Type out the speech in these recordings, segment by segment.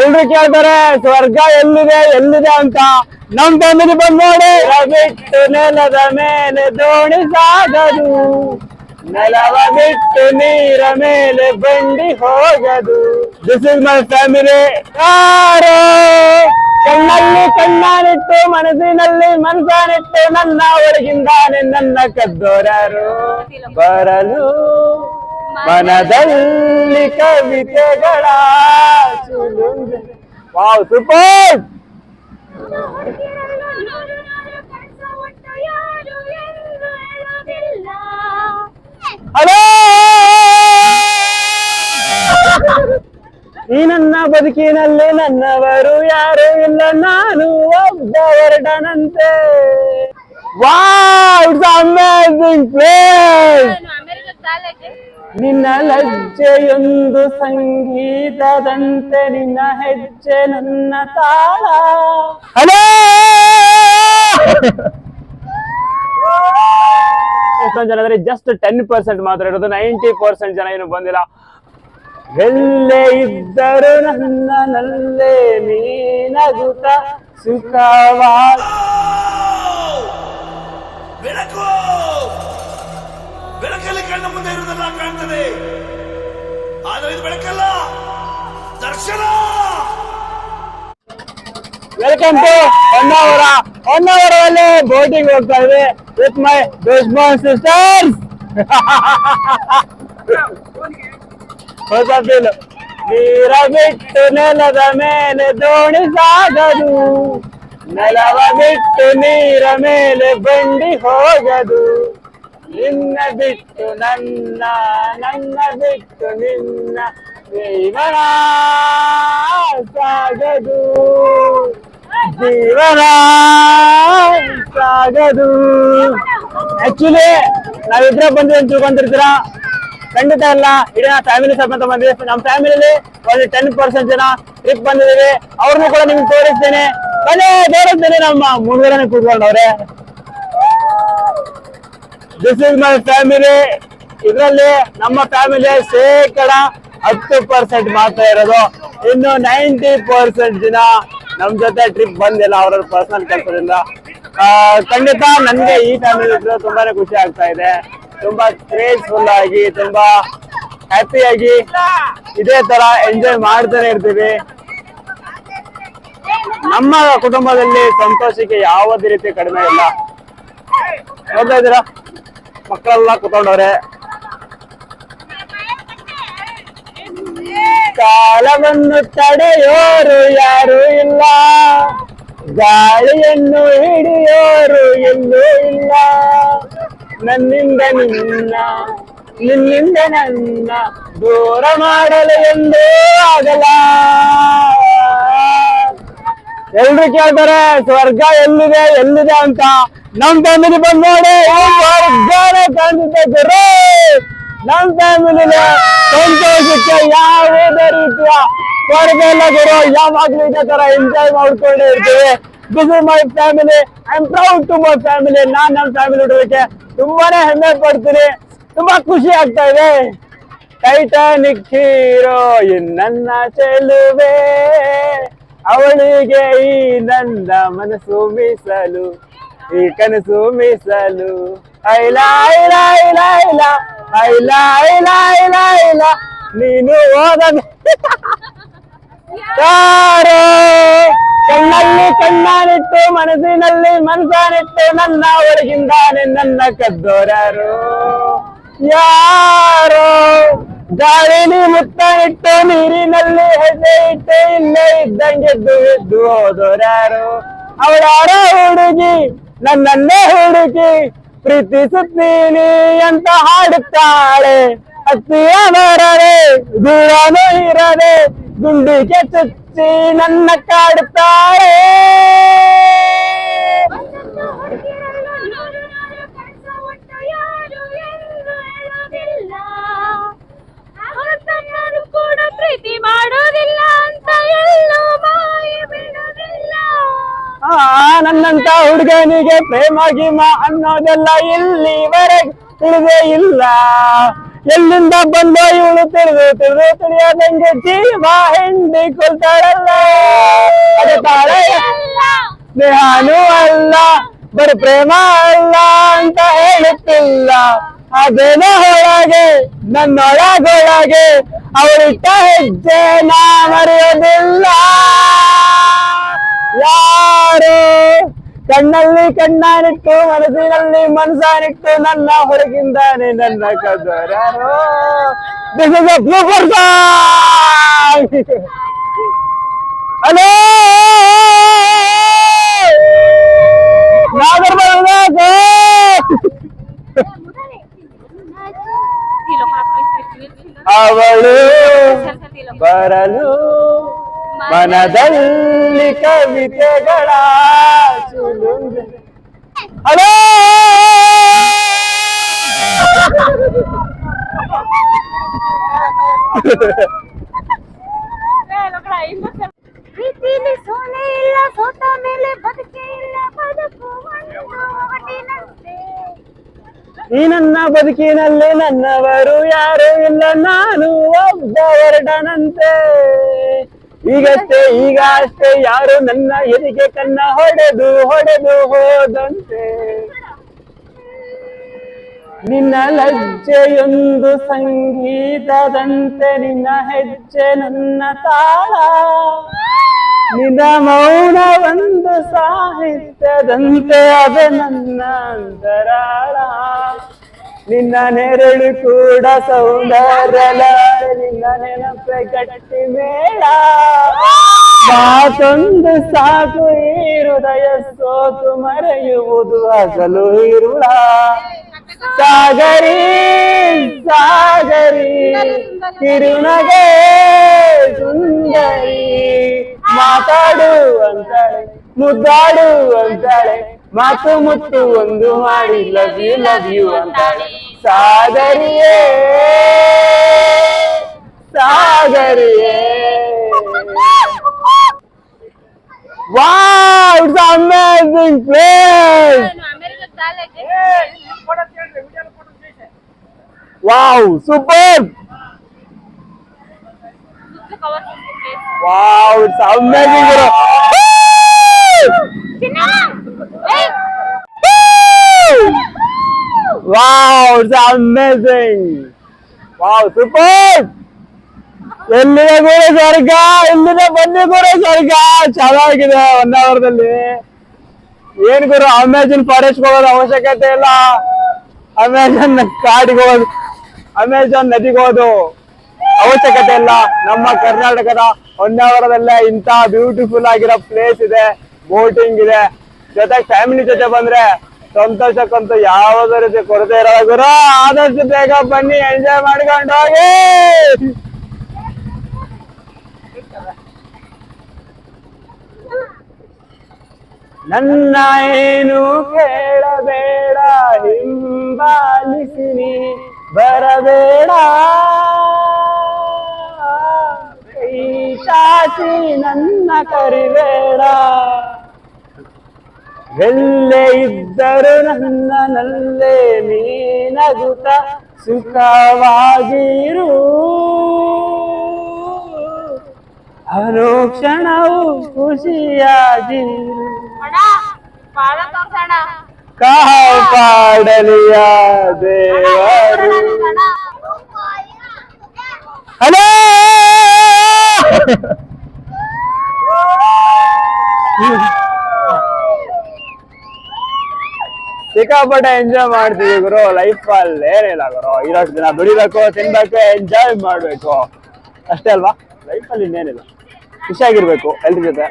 ಎಲ್ರು ಕೇಳ್ತಾರೆ, ಸ್ವರ್ಗ ಎಲ್ಲಿದೆ ಎಲ್ಲಿದೆ ಅಂತ? ನಮ್ ಫ್ಯಾಮಿಲಿ ಬಂದ್ ನೋಡಿ. ಬಿಟ್ಟು ನೆಲದ ಮೇಲೆ ದೋಣಿ ಸಾಗದು, ನೆಲವ ಬಿಟ್ಟು ನೀರ ಮೇಲೆ ಬಂಡಿ ಹೋಗದು. ದಿಸ್ ಇಸ್ ಮೈ ಫ್ಯಾಮಿಲಿ ಕಣ್ಣಲ್ಲಿ ಕಣ್ಣಾನಿಟ್ಟು, ಮನಸ್ಸಿನಲ್ಲಿ ಮನಸ್ಸಾನಿಟ್ಟು, ನನ್ನ ಒಳಗಿಂದಾನೆ ನನ್ನ ಕದ್ದೋರರು ಬರಲು. ಮನದಲ್ಲಿ ಕವಿತೆಗಳ ಸುಳುಂಬೆ. Wow, super! ಹಲೋ! ಈ ನನ್ನ ಬದುಕಿನಲ್ಲಿ ನನ್ನವರು ಯಾರು ಇಲ್ಲ, ನಾನು ಒಬ್ಬ ಹೊರಡನಂತೆ ವಾವ್, ಇಟ್ಸ್ ಅಮೇಜಿಂಗ್ ಪ್ಲೇಸ್! ನಿನ್ನ ಲಜ್ಜೆಯೊಂದು ಸಂಗೀತದಂತೆ ನಿನ್ನ ಹೆಜ್ಜೆ ನನ್ನ ತಾಳ. ಹಲೋ! ಎಷ್ಟೊಂದು ಜನ ಅಂದ್ರೆ ಜಸ್ಟ್ ಟೆನ್ ಪರ್ಸೆಂಟ್ ಮಾತ್ರ ಇರೋದು. ನೈಂಟಿ ಪರ್ಸೆಂಟ್ ಜನ ಏನು ಬಂದಿಲ್ಲ. ಎಲ್ಲೇ ಇದ್ದರು ನನ್ನ ನಲ್ಲೇ ನೀನಗುತ ಸುಖವಾ ಬೆಳಕಲ್ಲಿ ಕಣ್ಣ ಮುಂದೆ ಇರುವುದೆಲ್ಲ ಕಾಣ್ತದೆ. ಆದರೆ ಇದು ಬೆಳಕಲ್ಲ. ದರ್ಶನ! ವೆಲ್ಕಮ್ ಟು ಹೊನ್ನಾವರ ಹೊನ್ನಾವರದಲ್ಲಿ ಬೋಟಿಂಗ್ ಹೋಗ್ತಾ ಇದೆ ವಿತ್ ಮೈ ದುಶ್ಮನ್ ಸಿಸ್ಟರ್ಸ್ ಹೊಸ ಫೀಲ್ ನೀರ ಬಿಟ್ಟು ನೆಲದ ಮೇಲೆ ದೋಣಿ ಸಾಗದು. ನೆಲವ ಬಿಟ್ಟು ನೀರ ಮೇಲೆ ಬಂಡಿ ಹೋಗದು. ನಿನ್ನ ಬಿಟ್ಟು ನನ್ನ ನನ್ನ ಬಿಟ್ಟು ನಿನ್ನ ಜೀವನ ಸಾಗದು ಜೀವನ ಸಾಗದು ಆಕ್ಚುಲಿ ನಾವಿಬ್ರೆ ಬಂದ್ವಿ ಅಂತ ತಿಳ್ಕೊಂತಿರ್ತೀರಾ ಖಂಡಿತ ಇಲ್ಲ ಇಡೀ ನಾ ಫ್ಯಾಮಿಲಿ ಸ್ವಲ್ಪ ಅಂತ ಬಂದಿದ್ದೀವಿ ನಮ್ಮ ಫ್ಯಾಮಿಲಿಲಿ ಒಂದು ಟೆನ್ ಪರ್ಸೆಂಟ್ ಜನ ಟ್ರಿಪ್ ಬಂದಿದ್ದೀವಿ. ಅವ್ರನ್ನೂ ಕೂಡ ನಿಮ್ಗೆ ತೋರಿಸ್ತೇನೆ. ಬನ್ನಿ, ತೋರಿಸ್ತೇನೆ ನಮ್ಮ ಮುಂದ್ಗಡೆ ಕೂತ್ಕೊಂಡವ್ರೆ ದಿಸ್ ಇಸ್ ಮೈ ಫ್ಯಾಮಿಲಿ ಇದರಲ್ಲಿ ನಮ್ಮ ಫ್ಯಾಮಿಲಿ ಶೇಕಡ ಹತ್ತು ಪರ್ಸೆಂಟ್ ಮಾತ್ರ ಇರೋದು. ಇನ್ನು ನೈಂಟಿ ಪರ್ಸೆಂಟ್ ಜನ ನಮ್ ಜೊತೆ ಟ್ರಿಪ್ ಬಂದಿಲ್ಲ ಅವ್ರ ಪರ್ಸನಲ್ ಕೆಲಸದಿಂದ. ಖಂಡಿತ ನನ್ಗೆ ಈ ಫ್ಯಾಮಿಲಿ ಇದ್ರೆ ತುಂಬಾನೇ ಖುಷಿ ಆಗ್ತಾ ಇದೆ. ತುಂಬಾ ಕ್ರೇಜ್ಫುಲ್ ಆಗಿ, ತುಂಬಾ ಹ್ಯಾಪಿಯಾಗಿ ಇದೇ ತರ ಎಂಜಾಯ್ ಮಾಡ್ತಾನೆ ಇರ್ತೀವಿ. ನಮ್ಮ ಕುಟುಂಬದಲ್ಲಿ ಸಂತೋಷಕ್ಕೆ ಯಾವುದೇ ರೀತಿ ಕಡಿಮೆ ಇಲ್ಲ. ನೋಡ್ತಾ ಇದ್ದೀರಾ? ಮಕ್ಕಳೆಲ್ಲ ಕುತ್ಕೊಂಡವ್ರೆ. ಕಾಲವನ್ನು ತಡೆಯೋರು ಯಾರು ಇಲ್ಲ. ಗಾಳಿಯನ್ನು ಹಿಡಿಯೋರು ಎಲ್ಲೂ ಇಲ್ಲ. ನನ್ನಿಂದ ನಿನ್ನ, ನಿನ್ನಿಂದ ನನ್ನ ದೂರ ಮಾಡಲು ಎಂದೂ ಆಗಲ್ಲ. ಎಲ್ರು ಕೇಳ್ತಾರೆ, ಸ್ವರ್ಗ ಎಲ್ಲಿದೆ ಎಲ್ಲಿದೆ ಅಂತ. ನಮ್ ಫ್ಯಾಮಿಲಿ ಬಂದ್ ನೋಡಿ ಸ್ವರ್ಗನೇ ಕಾಣಿಸುತ್ತೆ ನಮ್ ಫ್ಯಾಮಿಲಿ ಸಂತೋಷಕ್ಕೆ ಯಾವುದೇ ರೀತಿಯ ಕೊರತೆ ಇಲ್ಲ ಗುರು. ಯಾವಾಗ್ಲೂ ಇದೇ ತರ ಎಂಜಾಯ್ ಮಾಡ್ಕೊಂಡೇ ಇರ್ತೀವಿ. This is my family I am proud to my family ನಾನ್ ನಮ್ಮ ಫ್ಯಾಮಿಲಿ ಹುಡುಗಕ್ಕೆ ತುಂಬಾನೇ ಹೆಮ್ಮೆ ಪಡ್ತೀನಿ. ತುಂಬಾ ಖುಷಿ ಆಗ್ತಾ ಇದೆ. ಟೈಟಾನಿಕ್ ಹೀರೋ ನನ್ನ ಚೆಲುವೆ. ಅವಳಿಗೆ ಈ ನನ್ನ ಮನಸ್ಸು ಮೀಸಲು, ಈ ಕನಸು ಮೀಸಲು. ನೀನು ಹೋದ ಕಣ್ಣಲ್ಲಿ ಕಣ್ಣಾನಿಟ್ಟು, ಮನಸ್ಸಿನಲ್ಲಿ ಮನಸ್ಸಾನಿಟ್ಟು, ನನ್ನ ಒಳಗಿಂದಾನೆ ನನ್ನ ಕದ್ದೋರಾರು. ಯಾರೋ ಗಾಳಿಲಿ ಮುತ್ತ ಇಟ್ಟು ನೀರಿನಲ್ಲಿ ಹೆಜ್ಜೆ ಇಟ್ಟು ಇಲ್ಲೇ ಇದ್ದಂಗೆ ಎದ್ದು ಹೋದೋರ್ಯಾರು ಅವಳಾರ ಹುಡುಗಿ, ನನ್ನನ್ನೇ ಹುಡುಗಿ ಪ್ರೀತಿಸುತ್ತೀನಿ ಅಂತ ಹಾಡುತ್ತಾಳೆ. ಹತ್ತಿರ ಬರದೆ ದೂರನು ಇರದೆ, ಗುಂಡಿಗೆ ಚುಚ್ಚಿ ನನ್ನ ಕಾಡುತ್ತಾಳೆ. ಕೂಡ ಪ್ರೀತಿ ಮಾಡೋದಿಲ್ಲ ಅಂತ ಎಲ್ಲೂ ಬಾಯಿ ಬಿಡೋದಿಲ್ಲ. ಆ ನನ್ನಂತ ಹುಡುಗನಿಗೆ ಪ್ರೇಮ ಗಿಮ ಅನ್ನೋದೆಲ್ಲ ಇಲ್ಲಿವರೆಗೆ ತಿಳಿದೇ ಇಲ್ಲ. ಎಲ್ಲಿಂದ ಬಂದ ಇವಳು ತಿಳಿದು ತಿಳಿದು ತಿಳಿಯದಂಗೆ ಜೀವ ಹಿಂಡಿ ಕೊಲ್ತಾಳಲ್ಲ ಅದೇ ತಾಳೆ. ಸ್ನೇಹಾನು ಅಲ್ಲ ಬರೀ ಪ್ರೇಮ ಅಲ್ಲ ಅಂತ ಹೇಳುತ್ತಿಲ್ಲ. ಅದೇನೋ ಹೊರಗೆ ನನ್ನೊಳಗೊಳಗೆ ಅವರಿಟ್ಟ ಹೆಜ್ಜೆ ನಾ ಮರೆಯೋದಿಲ್ಲ ಯಾರು ಕಣ್ಣಲ್ಲಿ ಕಣ್ಣಾನಿಟ್ಟು, ಮನಸ್ಸಿನಲ್ಲಿ ಮನಸ್ಸಾನಿಟ್ಟು ನನ್ನ ಹೊರಗಿಂದಾನೆ ನನ್ನ ಕದರೋ ದಿಸ್ ಇಸ್ ಅ ಅವಳು ಬರಲು ಮನದಲ್ಲಿ ಕವಿತೆಗಳ ಸುಳುಂಗ ಹಲೋ ಈ ನನ್ನ ಬದುಕಿನಲ್ಲಿ ನನ್ನವರು ಯಾರು ಇಲ್ಲ, ನಾನು ಒಬ್ಬ ಹೊರಡನಂತೆ. ಈಗಷ್ಟೇ ಈಗ ಅಷ್ಟೇ ಯಾರು ನನ್ನ ಎದಿಗೆ ಕನ್ನ ಹೊಡೆದು ಹೊಡೆದು ಹೋದಂತೆ. ನಿನ್ನ ಲಜ್ಜೆಯೊಂದು ಸಂಗೀತದಂತೆ, ನಿನ್ನ ಹೆಜ್ಜೆ ನನ್ನ ತಾಳ. ನಿನ್ನ ಮೌನ ಒಂದು ಸಾಹಿತ್ಯದಂತೆ, ಅದ ನನ್ನ ಅಂತರಾಳ. ನಿನ್ನ ನೆರಳು ಕೂಡ ಸೌಂದರ್ಯಲ, ನಿನ್ನ ನೆನಪೆ ಗಟ್ಟಿ ಮೇಳ. ಮಾತೊಂದು ಸಾಕು, ಈ ಹೃದಯ ಸೋತು ಮರೆಯುವುದು ಅಸಲು ಇರುಳ. ಸಾಗರಿ ಸಾಗರಿ, ಕಿರುನಗೆ ಸುಂದರಿ. ಮಾತಾಡು ಅಂತಾಳೆ, ಮುದ್ದಾಡು ಅಂತಾಳೆ ಮಾತು ಮುತ್ತು ಒಂದು ಮಾಡಿ ಲವ್ ಯು ಲವ್ ಯು ಅಂತಾಳೆ ಸಾಗರಿಯೇ ಸಾಗರಿಯೇ wow it's amazing place wow super wow it's amazing wow it's amazing wow super ಎಲ್ಲಿದೆ ಗೋರೆ ಸ್ವರ್ಗ ಎಲ್ಲಿದೆ ಬನ್ನಿ ಗೋರೆ ಸ್ವರ್ಗ ಚೆನ್ನಾಗಿದೆ ಒನ್ ಅವರ್ದಲ್ಲಿ ಏನ್ ಗುರು ಅಮೆಜಾನ್ ಫಾರೆಸ್ಟ್ ಹೋಗೋದು ಅವಶ್ಯಕತೆ ಇಲ್ಲ. ಅಮೆಜಾನ್ ಕಾಡಿಗೆ ಹೋಗೋದು ಅಮೆಜಾನ್ ನದಿಗೆ ಹೋಗೋದು ಅವಶ್ಯಕತೆ ಇಲ್ಲ. ನಮ್ಮ ಕರ್ನಾಟಕದ ಹೊನ್ನಾವರದಲ್ಲೇ ಇಂತ ಬ್ಯೂಟಿಫುಲ್ ಆಗಿರೋ ಪ್ಲೇಸ್ ಇದೆ. ಬೋಟಿಂಗ್ ಇದೆ. ಜೊತೆಗೆ ಫ್ಯಾಮಿಲಿ ಜೊತೆ ಬಂದ್ರೆ ಸಂತೋಷಕ್ಕಂತೂ ಯಾವುದೇ ರೀತಿ ಕೊರತೆ ಇರಲ್ಲ ಗುರು. ಆದಷ್ಟು ಬೇಗ ಬನ್ನಿ ಎಂಜಾಯ್ ಮಾಡ್ಕೊಂಡು ಹೋಗಿ. ನನ್ನ ಏನು ಕೇಳಬೇಡ, ಹಿಂಬಾಲಿಸಿನಿ, ಬರಬೇಡ. ಈ ಚಾಚಿ ನನ್ನ ಕರಿಬೇಡ. ಎಲ್ಲೇ ಇದ್ದರು ನನ್ನನಲ್ಲೇ ನೀನಗುತ್ತ ಸುಖವಾಗಿರು ಅನುಕ್ಷಣವು ಖುಷಿಯಾಗಿರು ಕಾಪಾಡಲಿಯ ದೇವರು ಹಲೋ ಸಿಕ್ಕಾಪಟ್ಟೆ ಎಂಜಾಯ್ ಮಾಡ್ತೀವಿ ಗುರು. ಲೈಫ್ ಅಲ್ಲಿ ಏನಿಲ್ಲ ಗುರು. ಇರೋಷ್ಟು ದಿನ ದುಡಿಬೇಕು, ತಿನ್ಬೇಕು ಎಂಜಾಯ್ ಮಾಡ್ಬೇಕು. ಅಷ್ಟೇ ಅಲ್ವಾ? ಲೈಫ್ ಅಲ್ಲಿ ಇನ್ನೇನಿಲ್ಲ. ಖುಷಿಯಾಗಿರ್ಬೇಕು ಎಲ್ರ ಜೊತೆ.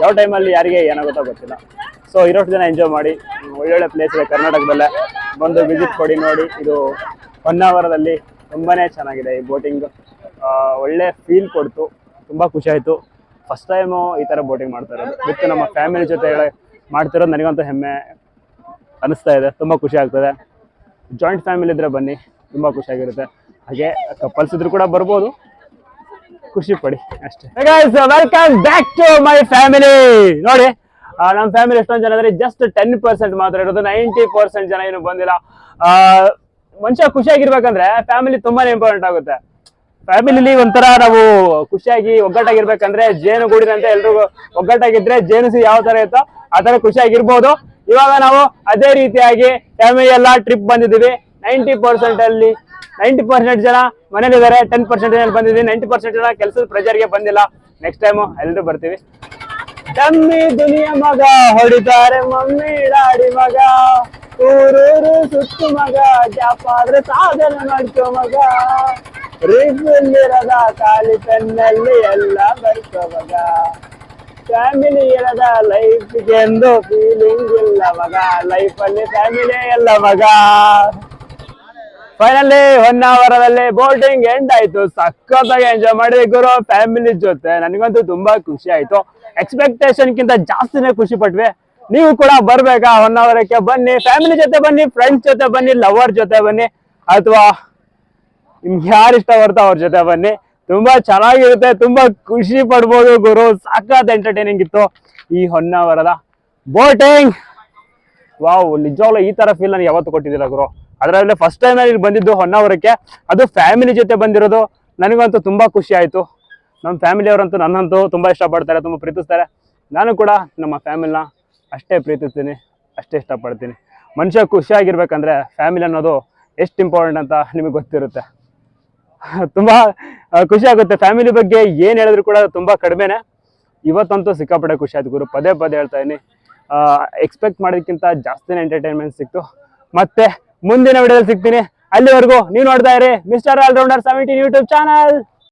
ಯಾವ ಟೈಮಲ್ಲಿ ಯಾರಿಗೆ ಏನಾಗುತ್ತೋ ಗೊತ್ತಿಲ್ಲ. ಸೊ ಇರೋಷ್ಟು ದಿನ ಎಂಜಾಯ್ ಮಾಡಿ ಒಳ್ಳೊಳ್ಳೆ ಪ್ಲೇಸ್ ಇದೆ ಕರ್ನಾಟಕದಲ್ಲೇ. ಬಂದು ವಿಸಿಟ್ ಕೊಡಿ, ನೋಡಿ. ಇದು ಹೊನ್ನಾವರದಲ್ಲಿ ತುಂಬಾನೇ ಚೆನ್ನಾಗಿದೆ ಈ ಬೋಟಿಂಗ್ ಒಳ್ಳೆ ಫೀಲ್ ಕೊಡ್ತು. ತುಂಬಾ ಖುಷಿ ಫಸ್ಟ್ ಟೈಮು ಈ ತರ ಬೋಟಿಂಗ್ ಮಾಡ್ತಾ ಇರೋದು. ನಮ್ಮ ಫ್ಯಾಮಿಲಿ ಜೊತೆ ಮಾಡ್ತಿರೋದು ನನಗಂತೂ ಹೆಮ್ಮೆ. ಅನಿಸ್ತಾ ಇದೆ, ತುಂಬಾ ಖುಷಿ ಆಗ್ತದೆ. ಜಾಯಿಂಟ್ ಫ್ಯಾಮಿಲಿ ಇದ್ರೆ ಬನ್ನಿ, ತುಂಬಾ ಖುಷಿಯಾಗಿರುತ್ತೆ ಹಾಗೆ ಕಪಲ್ಸ್ ಇದ್ರು ಕೂಡ ಬರ್ಬೋದು. ಖುಷಿ ಪಡಿ, ಅಷ್ಟೇ. Welcome back to my family ನೋಡಿ ನಮ್ ಫ್ಯಾಮಿಲಿ ಎಷ್ಟೊಂದು ಜನ ಅಂದ್ರೆ ಜಸ್ಟ್ ಟೆನ್ ಪರ್ಸೆಂಟ್ ಮಾತ್ರ ಇರೋದು ನೈಂಟಿ ಪರ್ಸೆಂಟ್ ಜನ ಏನು ಬಂದಿಲ್ಲ. ಮನುಷ್ಯ ಖುಷಿಯಾಗಿರ್ಬೇಕಂದ್ರೆ ಫ್ಯಾಮಿಲಿ ತುಂಬಾನೇ ಇಂಪಾರ್ಟೆಂಟ್ ಆಗುತ್ತೆ. ಫ್ಯಾಮಿಲಿಲಿ ಒಂಥರ ನಾವು ಖುಷಿಯಾಗಿ ಒಗ್ಗಟ್ಟಾಗಿರ್ಬೇಕಂದ್ರೆ ಜೇನು ಗೂಡಿನಂತೆ ಎಲ್ರಿಗೂ ಒಗ್ಗಟ್ಟಾಗಿದ್ರೆ ಜೇನು ಸಿ ಯಾವ ತರ ಇತ್ತೋ ಆ ತರ ಖುಷಿಯಾಗಿರ್ಬೋದು. ಇವಾಗ ನಾವು ಅದೇ ರೀತಿಯಾಗಿ ಫ್ಯಾಮಿಲಿ ಎಲ್ಲ ಟ್ರಿಪ್ ಬಂದಿದ್ದೀವಿ. ನೈಂಟಿ ಪರ್ಸೆಂಟ್ ಅಲ್ಲಿ ನೈಂಟಿ ಪರ್ಸೆಂಟ್ ಜನ ಮನೇಲಿದ್ದಾರೆ ಟೆನ್ ಪರ್ಸೆಂಟ್ ಬಂದಿದ್ದೀವಿ. ನೈಂಟಿ ಪರ್ಸೆಂಟ್ ಜನ ಕೆಲಸದ ಪ್ರೆಜರ್ಗೆ ಬಂದಿಲ್ಲ. ನೆಕ್ಸ್ಟ್ ಟೈಮು ಎಲ್ಲರೂ ಬರ್ತೀವಿ. ತಮ್ಮಿ ದುನಿಯ ಮಗ ಹೊಡಿತಾರೆ, ಮಮ್ಮಿ ಡಾಡಿ ಮಗ. ಊರೂರು ಸುತ್ತು ಮಗ ಜಾಪ ಆದ್ರೆ ಸಾಧನೆ ಮಾಡ್ಕೋ ಮಗ. ರೀಫಿಲ್ಲಿರದ ಖಾಲಿ ಪೆನ್ನಲ್ಲಿ ಎಲ್ಲ ಬರ್ಕೋ ಮಗ. ಫ್ಯಾಮಿಲಿ ಇರದ ಲೈಫ್ಗೆ ಎಂದು ಫೀಲಿಂಗ್ ಇಲ್ಲ ಮಗ. ಲೈಫಲ್ಲಿ ಫ್ಯಾಮಿಲಿ ಇಲ್ಲ ಮಗ. ಫೈನಲಿ ಹೊನ್ನಾವರದಲ್ಲಿ ಬೋಟಿಂಗ್ ಎಂಡ್ ಆಯ್ತು. ಸಖತ್ತಾಗಿ ಎಂಜಾಯ್ ಮಾಡಿದ್ವಿ ಗುರು. ಫ್ಯಾಮಿಲಿ ಜೊತೆ ನನಗಂತೂ ತುಂಬಾ ಖುಷಿ ಆಯ್ತು. ಎಕ್ಸ್ಪೆಕ್ಟೇಷನ್ ಕಿಂತ ಜಾಸ್ತಿನೇ ಖುಷಿ ಪಟ್ವಿ. ನೀವು ಕೂಡ ಬರ್ಬೇಕಾ? ಹೊನ್ನಾವರಕ್ಕೆ ಬನ್ನಿ. ಫ್ಯಾಮಿಲಿ ಜೊತೆ ಬನ್ನಿ ಫ್ರೆಂಡ್ಸ್ ಜೊತೆ ಬನ್ನಿ ಲವರ್ ಜೊತೆ ಬನ್ನಿ. ಅಥವಾ ನಿಮ್ಗೆ ಯಾರು ಇಷ್ಟ ಬರ್ತಾ ಅವ್ರ ಜೊತೆ ಬನ್ನಿ? ತುಂಬಾ ಚೆನ್ನಾಗಿರುತ್ತೆ, ತುಂಬಾ ಖುಷಿ ಪಡ್ಬೋದು ಗುರು. ಸಾಕಾದ ಎಂಟರ್ಟೈನಿಂಗ್ ಇತ್ತು ಈ ಹೊನ್ನಾವರದ ಬೋಟಿಂಗ್ ವಾವ್, ನಿಜವಾಗ್ಲೂ ಈ ತರ ಫೀಲ್ ನನಗೆ ಯಾವತ್ತು ಕೊಟ್ಟಿದ್ದಿಲ್ಲ ಗುರು. ಅದರಲ್ಲೇ ಫಸ್ಟ್ ಟೈಮ್ ಇಲ್ಲಿ ಬಂದಿದ್ದು ಹೊನ್ನಾವರಕ್ಕೆ. ಅದು ಫ್ಯಾಮಿಲಿ ಜೊತೆ ಬಂದಿರೋದು. ನನಗಂತೂ ತುಂಬಾ ಖುಷಿ ಆಯ್ತು. ನಮ್ಮ ಫ್ಯಾಮಿಲಿ ಅವರಂತೂ ನನ್ನಂತೂ ತುಂಬಾ ಇಷ್ಟಪಡ್ತಾರೆ, ತುಂಬಾ ಪ್ರೀತಿಸ್ತಾರೆ. ನಾನು ಕೂಡ ನಮ್ಮ ಫ್ಯಾಮಿಲಿನ ಅಷ್ಟೇ ಪ್ರೀತಿಸ್ತೀನಿ, ಅಷ್ಟೇ ಇಷ್ಟಪಡ್ತೀನಿ. ಮನುಷ್ಯ ಖುಷಿಯಾಗಿರ್ಬೇಕಂದ್ರೆ ಫ್ಯಾಮಿಲಿ ಅನ್ನೋದು ಎಷ್ಟು ಇಂಪಾರ್ಟೆಂಟ್ ಅಂತ ನಿಮಗೆ ಗೊತ್ತಿರುತ್ತೆ. ತುಂಬಾ ಖುಷಿ ಆಗುತ್ತೆ. ಫ್ಯಾಮಿಲಿ ಬಗ್ಗೆ ಏನ್ ಹೇಳಿದ್ರು ಕೂಡ ತುಂಬಾ ಕಡಿಮೆನೆ. ಇವತ್ತಂತೂ ಸಿಕ್ಕಾಪಟ್ಟೆ ಖುಷಿ ಆಯ್ತು ಗುರು. ಪದೇ ಪದೇ ಹೇಳ್ತಾ ಇದೀನಿ. ಎಕ್ಸ್ಪೆಕ್ಟ್ ಮಾಡೋದಕ್ಕಿಂತ ಜಾಸ್ತಿನೇ ಎಂಟರ್ಟೈನ್ಮೆಂಟ್ ಸಿಕ್ತು. ಮತ್ತೆ ಮುಂದಿನ ವಿಡಿಯೋದಲ್ಲಿ ಸಿಗ್ತೀನಿ. ಅಲ್ಲಿವರೆಗೂ ನೀವು ನೋಡ್ತಾ ಇರಿ mister allrounder seventeen YouTube channel